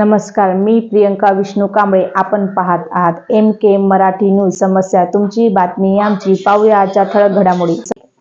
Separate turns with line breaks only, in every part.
नमस्कार मी प्रियंका विष्णू कांबळे. आपण पाहत आहात एम के मराठी न्यूज समस्या. तुमची बातमी आमची. पाहूया आजच्या ठळक घडामोडी.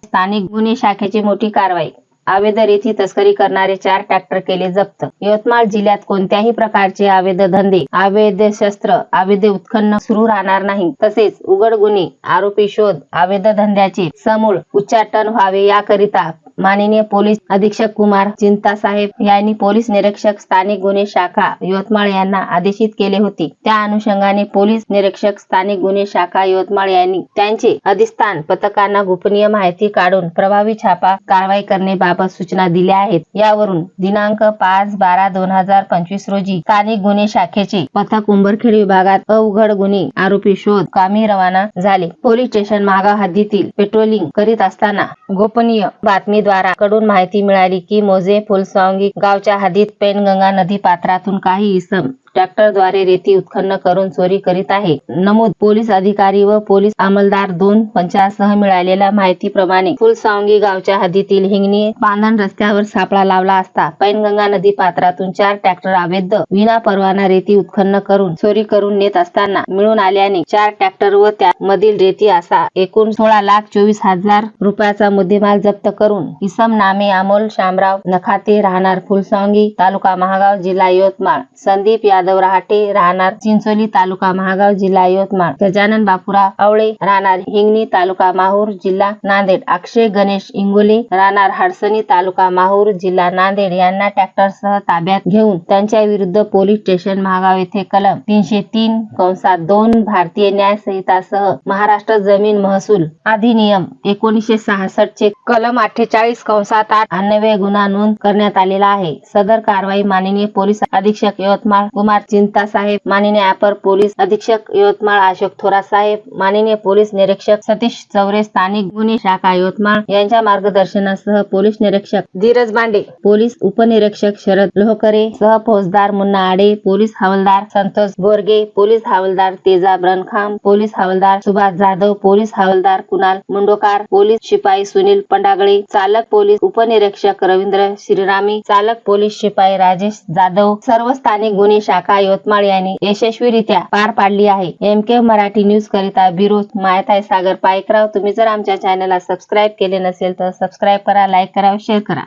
स्थानिक गुन्हे शाखेची मोठी कारवाई. आवेदर येथे तस्करी करणारे चार ट्रॅक्टर केले जप्त. यवतमाळ जिल्ह्यात कोणत्याही प्रकारचे अवैध धंदे अवैध शस्त्र अवैध उत्खनन सुरू राहणार नाही. तसेच उघड गुन्हे आरोपी शोध अवैध धंद्याचे समूळ उच्चाटन व्हावे याकरिता माननीय पोलीस अधीक्षक कुमार चिंतासाहेब यांनी पोलीस निरीक्षक स्थानिक गुन्हे शाखा यवतमाळ यांना आदेशित केले होते. त्या अनुषंगाने पोलीस निरीक्षक स्थानिक गुन्हे शाखा यवतमाळ यांनी त्यांचे अधिष्ठान पथकांना गोपनीय माहिती काढून प्रभावी छापा कारवाई करण्याबाबत सूचना दिल्या आहेत. यावरून दिनांक पाच बारा दोन हजार पंचवीस रोजी स्थानिक गुन्हे शाखेचे पथक उंबरखेड विभागात अवघड गुन्हे आरोपी शोध कामी रवाना झाले. पोलीस स्टेशन महागाव हद्दीतील पेट्रोलिंग करीत असताना गोपनीय बातमी बातमीद्वारा कडून माहिती मिळाली की मोजे फुलसावंगी गावच्या हद्दीत पेनगंगा नदी पात्रातून काही इसम ट्रॅक्टरद्वारे रेती उत्खनन करून चोरी करीत आहे. नमूद पोलीस अधिकारी व पोलीस अंमलदार दोन पंचासह मिळालेल्या माहितीप्रमाणे फुलसावंगी गावच्या हद्दीतील हिंगणी बांधण रस्त्यावर सापळा लावला असता पैनगंगा नदी पात्रातून चार ट्रॅक्टर अवैध विना परवाना रेती उत्खनन करून चोरी करून नेत असताना मिळून आल्याने चार ट्रॅक्टर व त्यामधील रेती असा एकूण सोळा लाख चोवीस हजार रुपयाचा मुद्देमाल जप्त करून इसम नामे अमोल शामराव नखाते राहणार फुलसावंगी तालुका महागाव जिल्हा यवतमाळ. संदीप या यादव रहाटे राहणार. चिंचोली तालुका महागाव जिल्हा यवतमाळ. गजानन बापुरा आवळे राहणार. हिंगणी तालुका माहूर जिल्हा नांदेड. अक्षय गणेश इंगोले राहणार. हडसणी तालुका माहूर जिल्हा नांदेड. यांना ट्रॅक्टरसह ताब्यात घेऊन त्यांच्या विरुद्ध पोलीस स्टेशन महागाव येथे कलम तीनशे तीन कंसात दोन भारतीय न्याय संहितासह महाराष्ट्र जमीन महसूल अधिनियम एकोणीसशे सहासष्ट चे कलम अठ्ठेचाळीस कंसात आठ अन्वये गुन्हा नोंद करण्यात आलेला आहे. सदर कारवाई माननीय पोलीस अधीक्षक यवतमाळ कुमार चिंता साहेब माननीय अपर पोलीस अधीक्षक यवतमाळ अशोक थोरात साहेब माननीय पोलीस निरीक्षक सतीश चौरे स्थानिक गुन्हे शाखा यवतमाळ यांच्या मार्गदर्शनासह पोलीस निरीक्षक धीरज बांडे पोलीस उपनिरीक्षक शरद लोहकरे सह फौजदार मुन्ना आडे पोलीस हवालदार संतोष बोरगे पोलीस हवालदार तेजा ब्रनखाम पोलीस हवालदार सुभाष जाधव पोलीस हवालदार कुणाल मुंडोकार पोलीस शिपाई सुनील पंडागळे चालक पोलीस उपनिरीक्षक रवींद्र श्रीरामी चालक पोलीस शिपाई राजेश जाधव सर्व स्थानिक गुन्हे शाखा यवतमाळ यांनी यशस्वीरित्या पार पाडली आहे. एम के मराठी न्यूज करिता बिरोज मायताई सागर पायकराव. तुम्ही जर आमच्या चॅनलला सबस्क्राईब केले नसेल तर सबस्क्राईब करा लाईक करा शेअर करा.